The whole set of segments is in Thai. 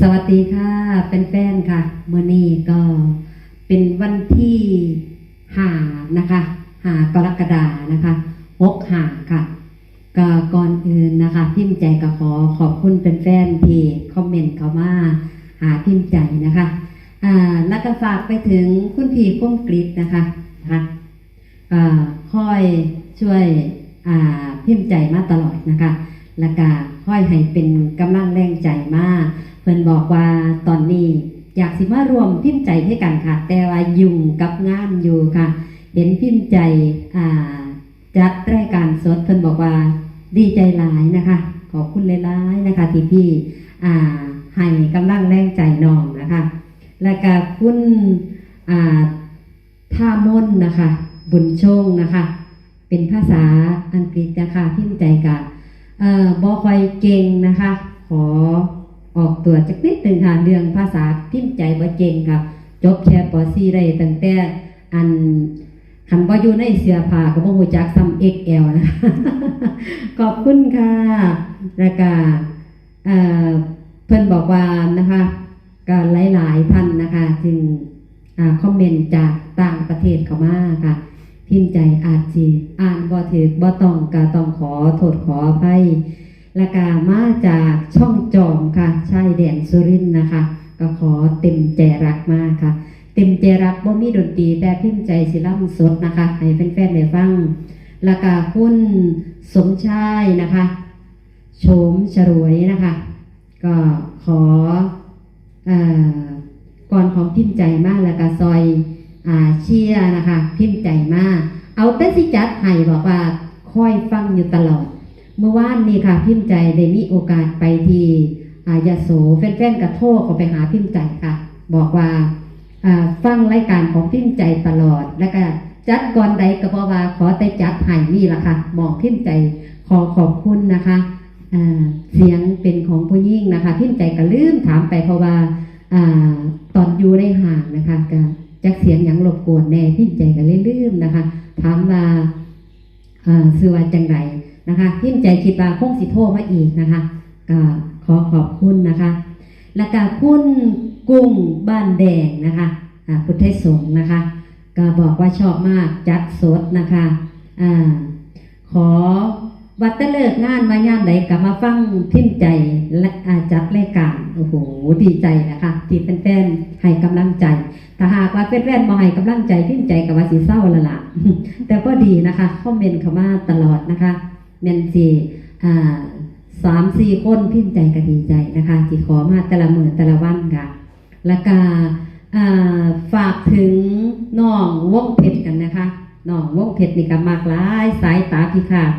สวัสดีค่ะเป็นแฟนๆค่ะเมื่อนี้ก็เป็นวันที่หานะคะหากรกฎานะคะหกหาค่ะก็ก่อนอื่นนะคะพิมพ์ใจก็ขอขอบคุณแฟนๆที่คอมเมนต์เข้ามาหาพิมพ์ใจนะคะอ่าแล้วก็ฝากไปถึงคุณพี่ก้มกริดนะคะนะคะก็ค่อยช่วยอ่าพิมพ์ใจมาตลอดนะคะแล้วก็ค่อยให้เป็นกำลังแรงใจมาก พิ่นบอกว่าตอนนี้อยากสิมารวมพิมพ์ใจให้กันค่ะ แต่ว่ายุ่งกับงานอยู่ค่ะ เห็นพิมพ์ใจอ่าจัดรายการสดเพิ่นบอกว่าดีใจหลายนะคะ ขอบคุณหลายๆนะคะที่พี่อ่าให้กำลังแรงใจน้องนะคะ แล้วก็คุณอ่าท่ามนนะคะ บุญชงนะคะ เป็นภาษาอังกฤษนะคะพิมพ์ใจกับเอ่อบอคอยเก่งนะคะ ขอ ออกตัวจักนิดหนึ่งค่ะเรื่องภาษาพิมพ์ใจบ่เก่งค่ะ จบแค่ป .4 ได้ตั้งแต่อันคันบ่อยู่ในเสื้อผ้าก็บ่ฮู้จักซ้ำ XL นะคะขอบคุณค่ะแล้วก็เอ่อเพิ่นบอกว่านะคะก็หลายๆท่านนะคะ จึงอ่าคอมเมนต์จากต่างประเทศเข้ามาค่ะ พิมพ์ใจอาจสิอ่านบ่ถึกบ่ต้องก็ต้องขอโทษขออภัย และกามาจากช่องจอมค่ะชายแดนสุรินนะคะ ก็ขอเต็มใจรักมากค่ะ เต็มใจรักบ่มีดนตรีแต่พิมพ์ใจสิล่ำสดนะคะ ให้แฟนๆได้ฟังและกาคุณสมชายนะคะโฉมฉรวยนะคะ ก็ขออก่อนของพิมพ์ใจมากแล้วก็ซอยอาเชียนะคะ พิมพ์ใจมาก เอาแต่สิจัดให้บอกว่าคอยฟังอยู่ตลอด เมื่อวานนี้ค่ะพิมพ์ใจได้มีโอกาสไปที่อายาโสแฟนๆกระโทรเขาไปหาพิมพ์ใจค่ะ บอกว่าฟังรายการของพิมพ์ใจตลอด แล้วก็จัดก่อนใดก็บอกว่าขอแต่จัดให้นี่ละค่ะบอกพิมพ์ใจขอขอบคุณนะคะเสียงเป็นของผู้ยิ่งนะคะ พิมพ์ใจก็ลืมถามไปเพราะว่าอตอนอยู่ในห่างนะคะก็จักเสียงหยังรบกวนแน่พิมพ์ใจกันเรื่อยๆนะคะ ถามว่าเอ่อซื้อว่าจังไร นะคะพิมพ์ใจคิดว่าคงสิโทรมาอีกนะคะก็ขอขอบคุณนะคะ แล้วก็คุณกุ้งบ้านแดงนะคะพุทธสงฆ์นะคะ ก็บอกว่าชอบมากจัดสดนะคะอ่าขอวัดตะเลิกงานมาย่ามใดกลับมาฟังพิมใจและอาจัดรายการโอ้โหดีใจนะคะที่แฟนๆให้กำลังใจถ้าหากว่าเพื่อนๆมาให้กำลังใจพิมใจกับว่าสีเศร้าละล่ะแต่ก็ดีนะคะคอมเมนต์เข้ามาตลอดนะคะ เมนสีอ่าสามสี่คนพิมพ์ใจก็ดีใจนะคะที่ขอมาแต่ละมือแต่ละวันค่ะแล้วก็อ่าฝากถึงน้องวงเพชรกันนะคะน้องวงเพชรนี่ก็มากหลายสายตาพิฆาต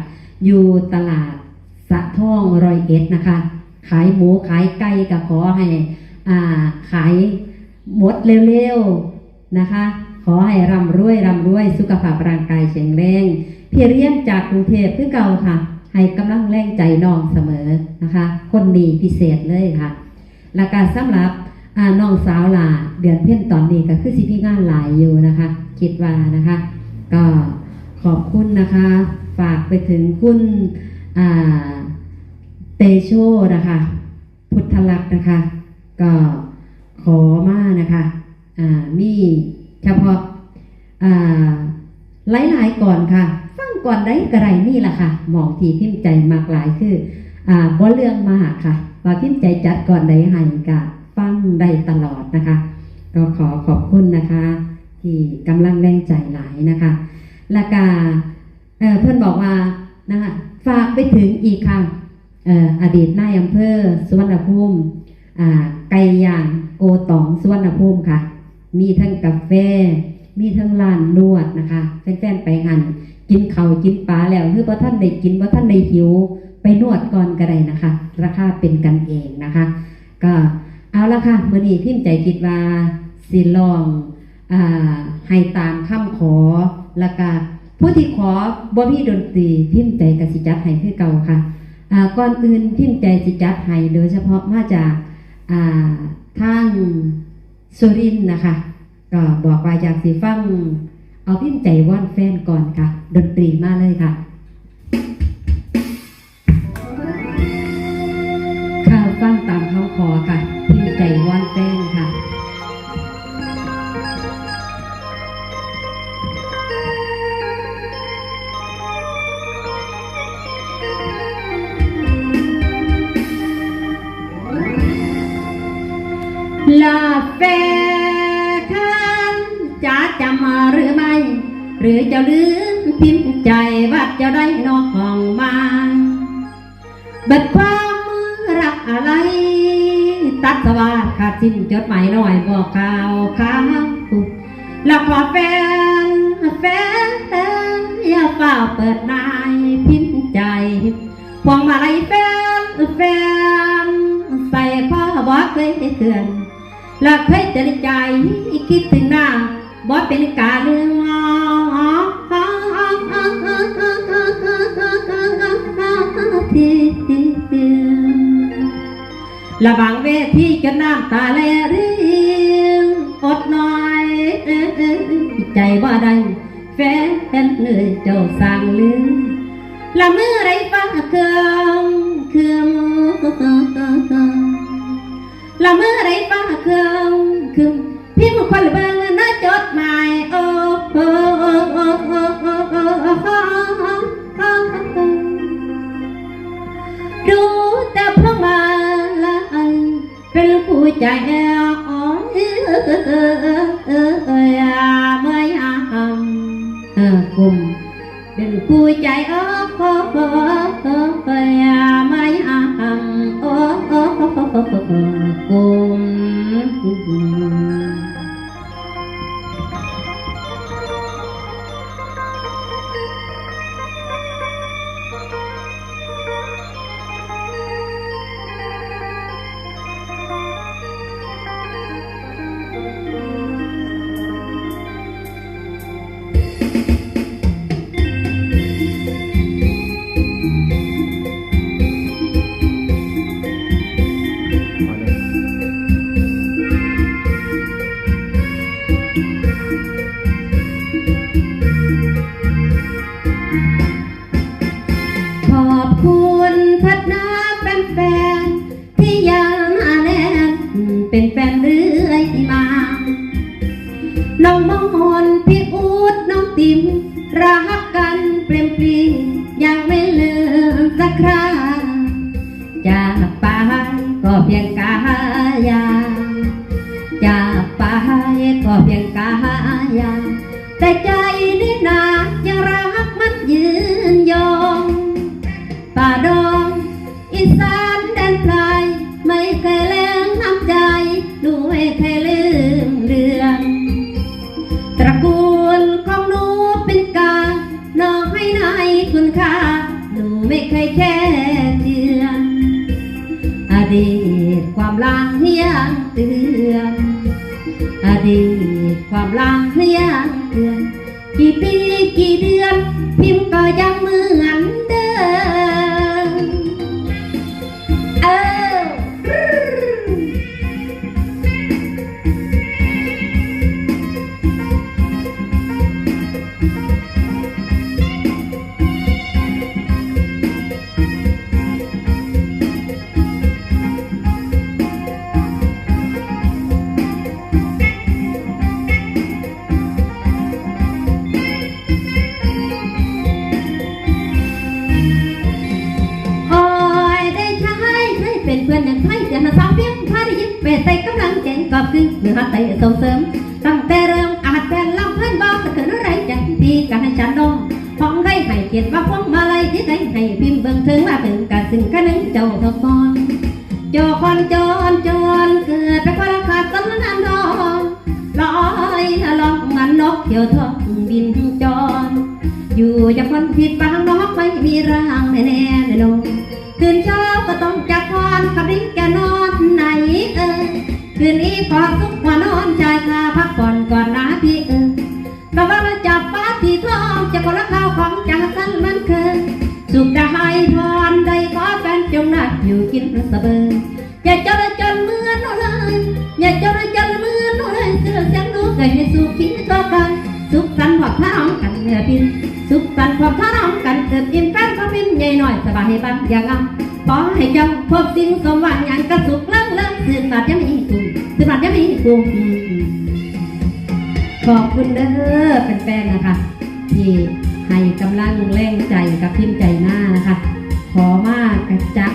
อยู่ตลาดสะท่องรอยเอ็ดนะคะ ขายหมูขายไก่ก็ขอให้ขายหมดเร็วๆนะคะ ขอให้ร่ำรวยร่ำรวยสุขภาพร่างกายแข็งแรง พี่เรียนจากกรุงเทพเพื่อเก่าค่ะ ให้กำลังแรงใจน้องเสมอนะคะ คนดีพิเศษเลยค่ะแล้วก็สำหรับอ่าน้องสาวหลาเดือนเพ่นตอนนี้ก็คือสิพี่งานหลายอยู่นะคะ คิดว่านะคะ ก็ขอบคุณนะคะ ฝากไปถึงคุณเตโชนะคะ พุทธลักษณ์นะคะ ก็ขอมานะคะมีเฉพาะหลายๆก่อนค่ะ ก่อนได้กระไรนี่แหละค่ะหมองที่พิมพ์ใจมากหลายคืออ่าบ่เรื่องมากค่ะว่าพิมพ์ใจจัดก่อนได้ให้กะฟังได้ตลอดนะคะ ก็ขอขอบคุณนะคะ ที่กำลังแรงใจหลายนะคะแล้วก็เเพื่อนบอกว่านะคะฝากไปถึงอีกค่ะเอ่ออดีตนายอำเภอสุวรรณภูมิอ่าไก่ย่างโกตองสุวรรณภูมิค่ะ มีทั้งกาแฟ มีทั้งร้านนวดนะคะแฟนๆไปหัน กินเขาวกินปลาแล้วคือว่าท่านได้กินว่าท่านได้หิว ไปนวดก่อนก็ได้นะคะ ราคาเป็นกันเองนะคะ ก็เอาละค่ะมื่อนี้พิมพ์ใจคิดว่าสิลองอ่าให้ตามคำขอล้วก็ผู้ที่ขอบ่มีดนตรีพิมพ์ใจกสิจัดให้คือเก่าค่ะอ่าก่อนอื่นพิมพ์ใจสิจัดให้โดยเฉพาะมาจากอ่าทางสุรินนะคะก็บอกว่าอยากสิฟัง เอาพิมพ์ใจว่านแฟนก่อนค่ะ ดนตรีมาเลยค่ะ ว่าแฟน แฟนแฟนอย่าเฝ้าเปิดนายพิมพ์ใจพวงมาลัยแฟนแฟนใส่ผ้าบอสเคยเตือนและเคยเตือนใจคิดถึงหน้าบอสเป็นกาเรื่องระว่างเวทีจนน้ำตาแลริงอด ใจบ่ได้แฟนเลยเจ้าสั่งลืมละเมื่อไรฟ้าเครื่องเครื่องละเมื่อไรฟ้าเครื่องเครื่องพิมพ์คนเบิ่งนะจดหมายโอ้โอ้โอ้โอ้โอ้โอ้โอ้โอ้ดูแต่พระมาลายเป็นผู้ใจอ่อน cùng đừng vui chạy ớt ớt ớt ớt mấy hầm ớt ớt ớt ớt cùng ปีกี่เดือนพิมพ์ก็ยังเหมือนเดิ ผิดบางน้อกไม่มีร่างแน่แน่แน่นอนตื่นเช้าก็ต้องจากคอนขับริ้งแกนอนไหนเออคืนนี้ขอสุขหัวนอนชายคาพักผ่อนก่อนนะพี่เออแต่ว่ามาจับฟ้าที่ทองจะคนละข้าวของจากสั้นมันเคยสุขได้พรได้ขอแฟนจงนัดอยู่กินสะเบออย่าจนจนเหมือนโนเลยอย่าจนจนเหมือนโนเลยเสือเสียงลูกเคยในสุขีต่อกันสุขสันต์หวังท้องกัน เหนือพินสุขสันต์ความท้าน้องกันเกิดอิ่มแฟนก็พินใหญ่หน่อยสบายบ้างอย่างงามขอให้จ้าพบสิ่งสมหวังอย่างกระสุกเลิ่งเลิ่งสืบนาดยังมีกลุ่มสืบนาดยังมีกลุ่มขอบคุณเด้อเป็นแฟนๆนะคะ ที่ให้กำลังแรงใจกับพิมใจหน้านะคะ ขอมากกระจัก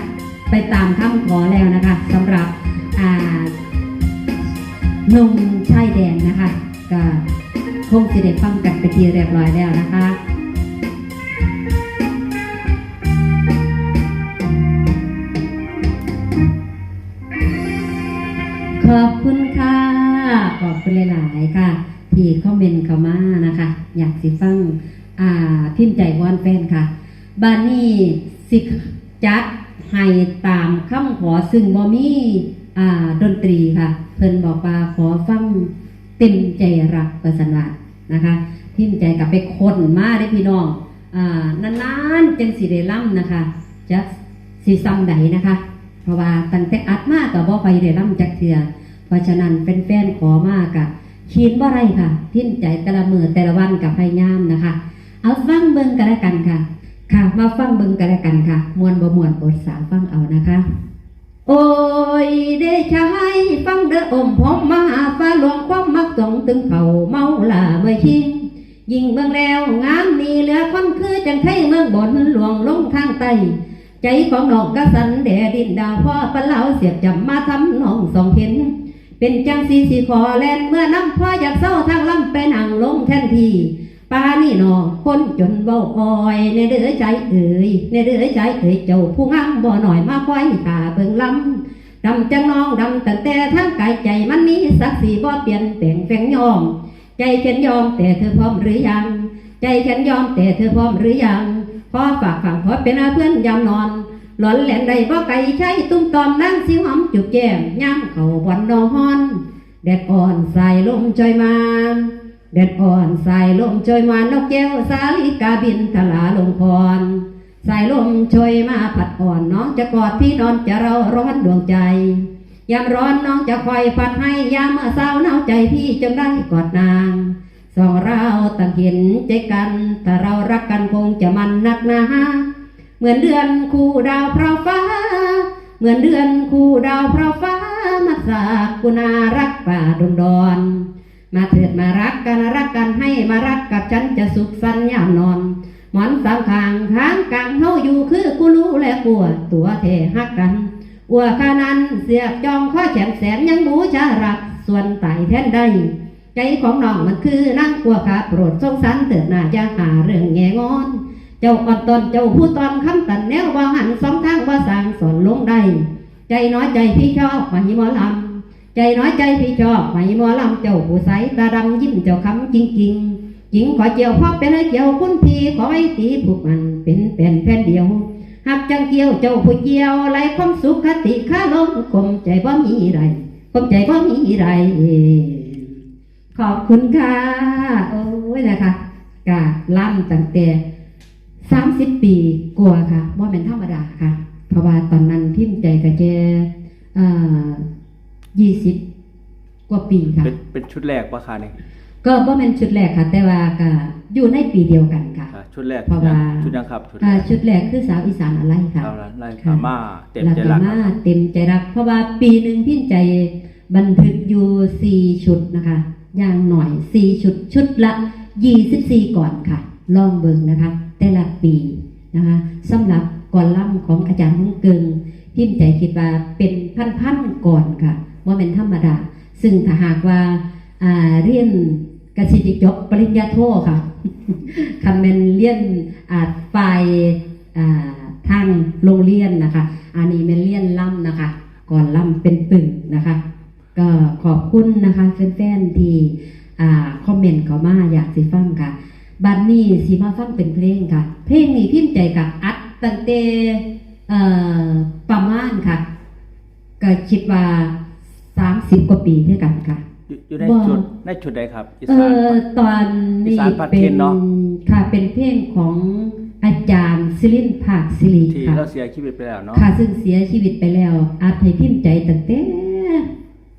ไปตามคำขอแล้วนะคะสำหรับนุ่มชายแดนนะคะก็ คงจะได้ฟังกันไปทีเรียบร้อยแล้วนะคะขอบคุณค่ะ ขอบคุณหลายๆค่ะ ที่คอมเมนต์เข้ามานะคะ อยากสิฟัง อ่า พิมพ์ใจวอนแฟนค่ะ บ้านนี้สิจัดให้ตามคำขอซึ่งบ่มีอ่าดนตรีค่ะ เพิ่นบอกว่าขอฟังเต็มใจรักประสนว่า นะคะพิมใจกับไปคนมาได้พี่น้องอ่านานๆจังสิได้ล่ำนะคะจักสิซ้ำใดนะคะ เพราะว่าตั้งแต่อัดมากกับบ่ไปได้ล่ำจักเทือเพราะฉะนั้นเป็นแฟนๆขอมากกะขีดบ่ไรค่ะพิมใจแต่ละมือแต่ละวันกับพยายามนะคะ เอาฟังเบิ่งกันแล้วกันค่ะ ค่ะ มาฟังเบิ่งกันแล้วกันค่ะ มวนบ่มวนโปรดสาวฟังเอานะคะ โอ้ยเดชะให้ฟังเด้ออมพร้อมมาหาฟ้าหลวงความมักสองตึงเขาเมาล่าเมื่อชิงยิงเบิ่งแล้วงามนีเหลือคนคือจังไทยเมืองบนหลวงลงทางใต้ใจของน้องกระสันแดดินดาวพ่อปะเหลาเสียบจำมาทำน้องสองเห็น เป็นจังสีสีขอแลนเมื่อน้ำพ่ออยากเศร้าทางลำไปนั่งลงแทนที ป้านี่นองคนจนเบาคอยในเดือใจเอ่ยในเดือใจเอ่ยเจ้าผู้งามบ่หน่อยมาคอยตาเบิ่งลำดำจังน้องดำแตั้งแต่ทั้งกายใจมันมีสักสีบ่เปลี่ยนแปลงแฝงยอม ใจฉันยอมแต่เธอพร้อมหรือยัง ใจฉันยอมแต่เธอพร้อมหรือยังพอฝากฝังพอเป็นเพื่อนยามนอนหลอนแหลนใดบ่ไก่ใช้ตุ้มตอมนั่งสิหอมจุบแก้มย่างเข่าบอนนอนแดดอ่อนใสายลมจอยมา แดดอ่อนสายลมจอยมานกแก้วสาลิกาบินทลาลงพรสายลมช่วยมาผัดอ่อนน้องจะกอดพี่นอนจะเราร้อนดวงใจ ยามร้อนน้องจะคอยผัดให้ยามเมื่อเศร้าหนาวใจพี่จงได้กอดนางสองเราต่างเห็นใจกันถ้าเรารักกันคงจะมันนักหนาเหมือนเดือนคู่ดาวพราฟ้า เหมือนเดือนคู่ดาวพราฟ้ามาสากกุณารักป่าดงดอน มาเถิดมารักกันรักกันให้มารักกับฉันจะสุขสันต์ยามนอนหมอนสามข้างข้างกลางเฮาอยู่คือกูรู้และกลัวตัวแท้ฮักกันอัวขานันเสียบจองข้อแขนแสนยังบูชารักส่วนไตแทนได้ใจของน้องมันคือนั่งกลัวขาโปรดสงสารเถิดหน้าจะหาเรื่องแงงอน เจ้าอ่อนตนเจ้าผู้ตอนคำตันแนวว่าหันสองทางว่าสางสอนลงได้ใจน้อยใจพี่ชอบมาหิมอลำ ใจน้อยใจพี่ชอบมาหิมอลำเจ้าผู้ใสตาดำยิ้มเจ้าคำจริงจริงๆหญิงขอเจียวพ่อเป็นให้เจียวคุณทีขอไว้ตีผูกมันเป็นแผ่นแผ่นเดียวหักจังเกี่ยวเจ้าผู้เจียวไรความสุขคติข้าลงคมใจบ่มีไรคมใจบ่มีไรขอบคุณค่ะโอ้ยนะคะกาล่ำตั้งแต่สามสิบปีกลัวค่ะว่าเป็นธรรมดาค่ะ เพราะว่าตอนนั้นพิมพ์ใจกับแก ยี่สิบกว่าปีค่ะ เป็นเป็นชุดแรกปะคะนี่ก็บ่เป็นชุดแรกค่ะ แต่ว่าก็อยู่ในปีเดียวกันค่ะ อ่าชุดแรกเพราะว่า ชุดยังครับชุดแรอ่ากชุดแรกคือสาวอีสานอะไรค่ะ เอาละไล่ค่ะพม่าเต็มหลักใจไปรักมาเต็มใจรัก เพราะว่าปีหนึ่งพิมพ์ใจบันทึกอยู่สี่ชุดนะคะ อย่างหน่อยสี่ชุดชุดละยี่สิบสี่ก่อนค่ะ ลองเบิ่งนะคะ แต่ละปีนะคะสำหรับก่อนล่ำของอาจารย์มุ้งเกิงพิมพ์ใจคิดว่าเป็นพันๆก่อนค่ะ ว่าเป็นธรรมดา ซึ่งถ้าหากว่าเรียนกสิจิจบปริญญาโทค่ะคำเป็นเรียนอาฝ่ายทางโรงเรียนนะคะ อันนี้เป็นเรียนล่ำนะคะ ก่อนล่ำเป็นปึ่งนะคะ ก็ขอบคุณนะคะแฟนๆที่คอมเมนต์เขามาอยากสิฟังค่ะ บัดนี้สิมาฟังเป็นเพลงค่ะ เพลงนี้พิมพ์ใจกับอัดตั้งแต่เอ่อประมาณค่ะ ก็คิดว่า 30กว่าปีด้วยกันค่ะ อยู่อยู่ในบ่ชุดในชุดใดครับอีเอสาน อตอนนี้อีสานพัดเป็เทียนนเนาะ ค่ะเป็นเพลงของอาจารย์ศิรินทร์ภาคศิริที่ค่ะ เราเสียชีวิตไปแล้วเนาะค่ะซึ่งเสียชีวิตไปแล้ว อาจให้พิมพ์ใจตั้งแต่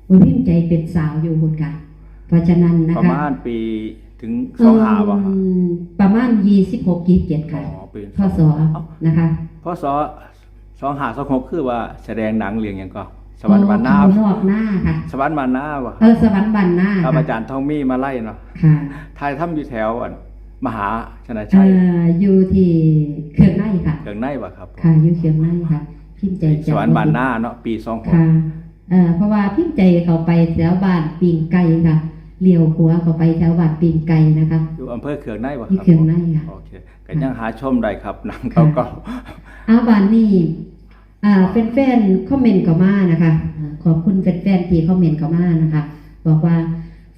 โอ้ยพิมพ์ใจเป็นสาวอยู่คนค่ะเพราะฉะนั้นนะประคะมาณปีถึงสองหาบ่ครับอืมประมาณยี่สิบหกยี่สิบเจ็ดอ๋ค่ะอปีพศนะคะ พศสองหาสองหกคือว่าแสดงหนังเรื่องหยังก็ สวรรค์บานนาโอ้เขานอกหน้าค่ะ สวรรค์บานนาบ่เออสวรรค์บันหน้าครับค่ะอาจารย์ทองมีมาไล่เนาะค่ะทายถ้ำอยู่แถวอันมหาชนะเอ่ชัยออยู่ที่เขื่อนในค่ะเรื่องในบ่ครับ ค่ะอยู่เขื่อนในค่ะ พิมพ์ใจสวรรค์บานนาเนาะปีสองหกค่ะเอ่อเพราะว่าพิมพ์ใจเขาไปแถวบ้านปีงไก่ค่ะเลี้ยวหัวเขาไปแถวบ้านปีงไก่นะคะอยู่อำเภอเขืองในบ่คที่รับเคืองในค่ะโอเคก็ยังหาชมได้ครับหนังค่ะเก่าอาบานนี่ อ่าแฟนๆคอมเมนต์เข้ามานะคะอ่าขอบคุณแฟนๆที่คอมเมนต์เข้ามานะคะ บอกว่า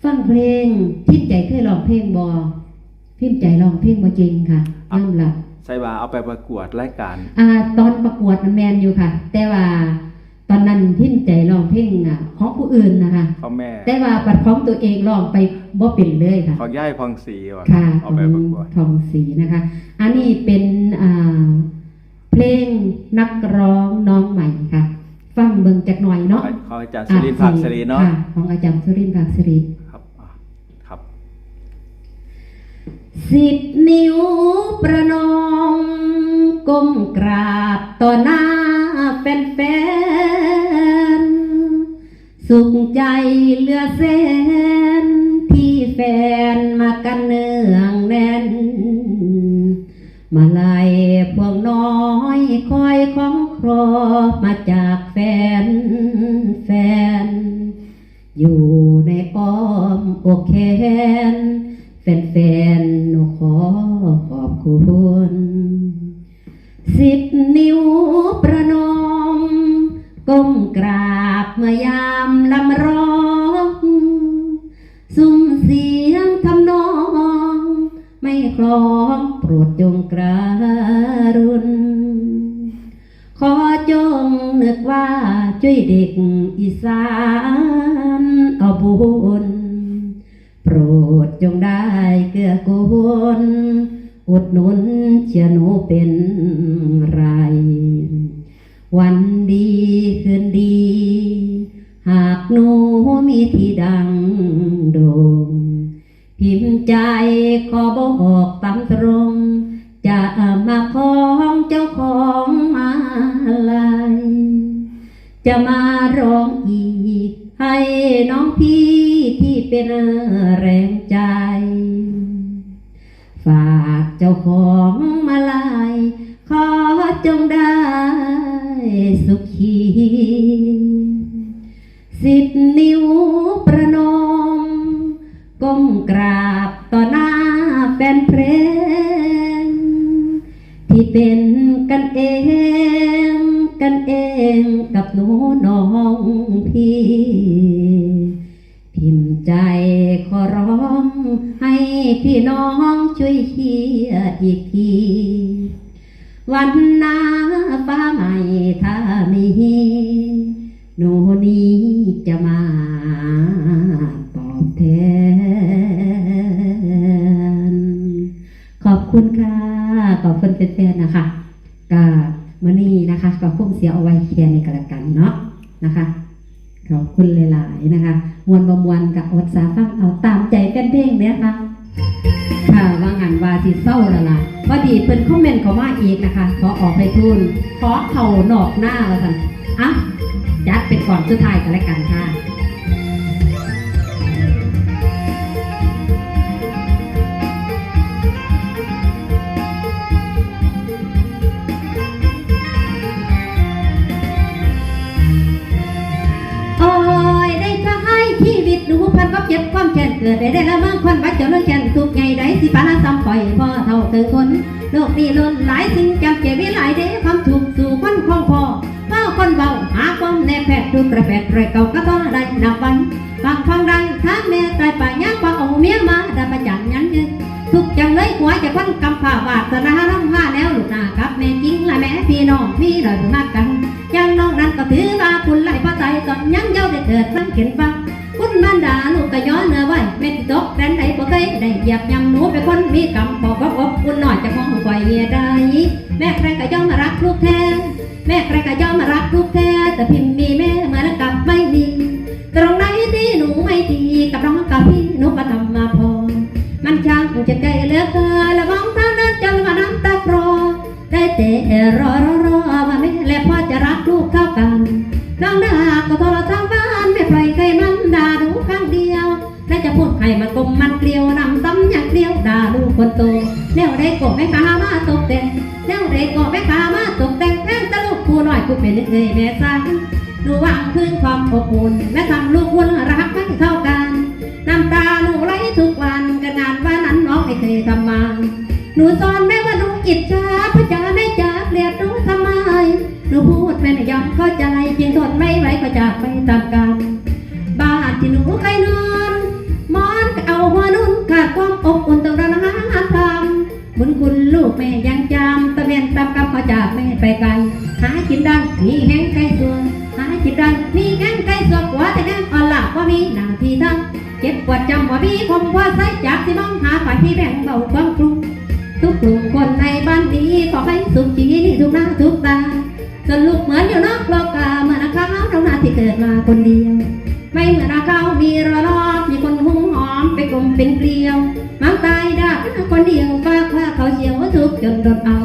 ฟังเพลงพิมพ์ใจเคยร้องเพลงบอพิมพ์ใจร้องเพลงบ่จริงค่ะยอมรับๆใส่ว่าเอาไปประกวดรายการอ่าตอนประกวดมันแมนอยู่ค่ะ แต่ว่าตอนนั้นพิมพ์ใจร้องเพลงอะของผู้อื่นนะคะของแม่ แต่ว่าบัดของตัวเองร้องไปบ่เป็นเลยค่ะ ของย่ายพองศรีว่ะค่ะเอาไปประกวด ทองศรีนะคะ อันนี้เป็นอ่า เพลงนักร้องน้องใหม่ค่ะ ฟังเบิ่งจักหน่อยเนาะของอาจารย์สุรินทร์ภาคศรีเนาะค่ของอาจารย์สุรินทร์ภาคศรีครับอะครับสิบนิ้วประนองก้มกราบต่อหน้าแฟนๆสุขใจเหลือแสนที่แฟนมากันเนืองแน่น มาลายพวงน้อยคอยของครอมาจากแฟนแฟน อยู่ในอ้อมอกแขนแฟนๆหนูขอขอบคุณสิบนิ้วประนมก้มกราบเมื่อยามลำร้อง จงกระรุนขอจงนึกว่าช่วยเด็กอีสานเอาบุญโปรดจงได้เกื้อกูลอุดหนุน จะมาร้องอีก ให้น้องพี่ที่เป็นแรงใจ ฝากเจ้าของมาลาย ขอจงได้สุขีสิบนิ้วประนม ก้มกราบต่อหน้าแฟนเพลง ที่เป็นกันเอง กันเองก หนูน้องพี่ พิมพ์ใจขอร้อง ให้พี่น้องช่วยเชียร์อีกทีวันหน้าฟ้าใหม่ถ้ามีหนูนี้จะมาตอบแทน ขอบคุณค่ะ ขอบคุณแฟนๆนะคะก็ มื่อนี้นะคะก็คงเสียเอาไว้แค่ในกระกันเนาะนะคะขอบคุณหลายๆนะคะ มวนบมวนกับอดสาฟังเอาตามใจแฟนเพลงเนี่ยค่ะค่ะว่างานวาสิเศร้าและล่ะพอดีเพิ่นคอมเมนต์เขามาอีกนะคะ ขอออกไปทุนขอเข่าหนอกหน้าล้วกันอะจัดเป็นก่อนสุดท้ายกันแล้วกันค่ะ กิดได้ได้ละเมืองควันบัดเจ้าเรื่องแค้นทุกไงได้สิปานาซ้ำปล่อยพ่อเท่าเกิดคนโลกนี้ล้นหลายสิ่งจำเจ็บไว้หลายเด้ความถูกสู่คนของพอเฝ้าคนเบาหาความแน่แพทย์ดูกระแปดไรเก่าก็ต้องได้นับวันฟังฟังได้ถ้าแม่ตายป่ายังว่าเอาเมียมาได้ประจันยันยืนทุกจังเลยหัวจะพันกำผ้าวาดสนาน้ำผ้าแล้วลูกนากับแม่จริงและแม่พี่น้องพี่หน่อยมากกันยังน้องนั้นก็ถือว่าคุณไหลพระใจตอนยังเย้าได้เกิดสังเกตฟัง คุณมันดาลูกก็ย้อนเนื้อไว้เม็ดตกแดนใดบ่เคยได้เหยียบยำหนูเป็นคนมีกรรมบอกว่าอบคุณหน่อยจะมองไฟเมียได้แม่ใครก็ย่อมมารักลูกแท้แม่ใครก็ย่อมมารักลูกแท้แต่พิมพ์มีแม่เหมือนกับไม่มีตรงไหนที่หนูไม่ดีกับน้องกับพี่หนูก็ทำมาพอ มันช่างจะใจเหลือเกินและมองเท่านั้นจนว่าน้ำตาคลอได้แต่รอรอรอว่าแม่และพ่อจะรักลูกเท่ากันน้องดาก็โทร ใครมันกลมมันเกลียวนำซ้ำอย่างเดียวด่าลูกคนโตแนวได้ก็ไม่ขามาตกแต่งแนวได้ก็ไม่ขามาตกแต่งแทงตะลูกผู้น้อยกูเป็นเอ้ยแม่สางหนูหวังคืนความอบอุ่นและทำลูกวนรักไม่เท่ากันน้ำตาหนูไหลทุกวันกันนานว่านั้นน้องไม่เคยทำมาหนูสอนแม่ว่าหนูอิจฉาพระจ๋าแม่จ๋าเกลียดหนูทำไมหนูพูดแม่ไม่ยอมเข้าใจเพียงทนไม่ไหวก็จากไปตามกันบ้านที่หนูเคยนอน ความอบอุ่นต้องระหาทำบุญคุณลูกแม่ยังจำตะเวนตามกำเขาจากแม่ไปไกลหากินดังมีแห้งไก่ตัวหากินดังมีแห้งไก่สวกว่าแต่แห้งอ่อนหลับว่ามีหน้าที่ทั้งเจ็บปวดจำว่ามีคมว่าใส่จากที่มองหาฝ่ายที่แบ่งเบาความกรุงทุกกลุ่มคนในบ้านนี้ขอให้สุขจีนี่ทุกหน้าทุกตาส่วนลูกเหมือนอยู่นอกโลกาเหมือนอาคาเท่านาที่เกิดมาคนเดียวไม่เหมือนอาเขามีรอรอบมีคนหุ้ง มไปกลมเป็นเกลียวมังตายดักคนเดียวฝากว่าเขาเชียวทุกข์จนโดนเอา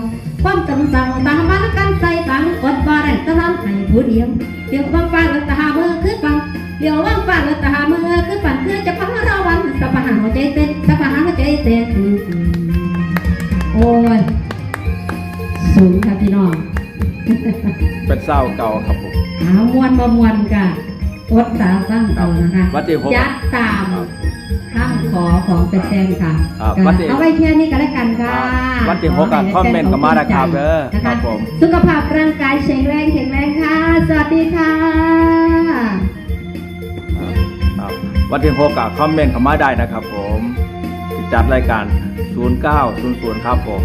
ความจำสั่งตามมันกันใส่ตังกดบาแรงตะลันให้ผู้เดียวเดี๋ยวว่างฟ้าแล้วตาเมื่อคือฟังเดี๋ยวว่างฟ้าแล้วตาเมื่อคือฝันคือจะพังเราวันสะพานหัวใจเต้นสะพานหัวใจเต้นโอ้ยสูงค่ะพี่น้องเป็นเศร้าเก่าครับผมหามวนมามวนกะอดสาวสร้างเอานะคะวัดที่หกจัดตามครับ ข้ามขอของเป็นแฟนค่ะครับก็วัดที่เอาไว้แค่นี้ก็แล้วกันค่ะวัดที่หกกับคอมเมนต์กับมาได้ครับเด้อนะครัคะบผม สุขภาพร่างกายแข็งแรงแข็งแรงค่ะ สวัสดีค่ะ ครับวันที่หกกับคอมเมนต์เข้ามาได้นะครับผมที่จัดรายการ 0900 ครับผม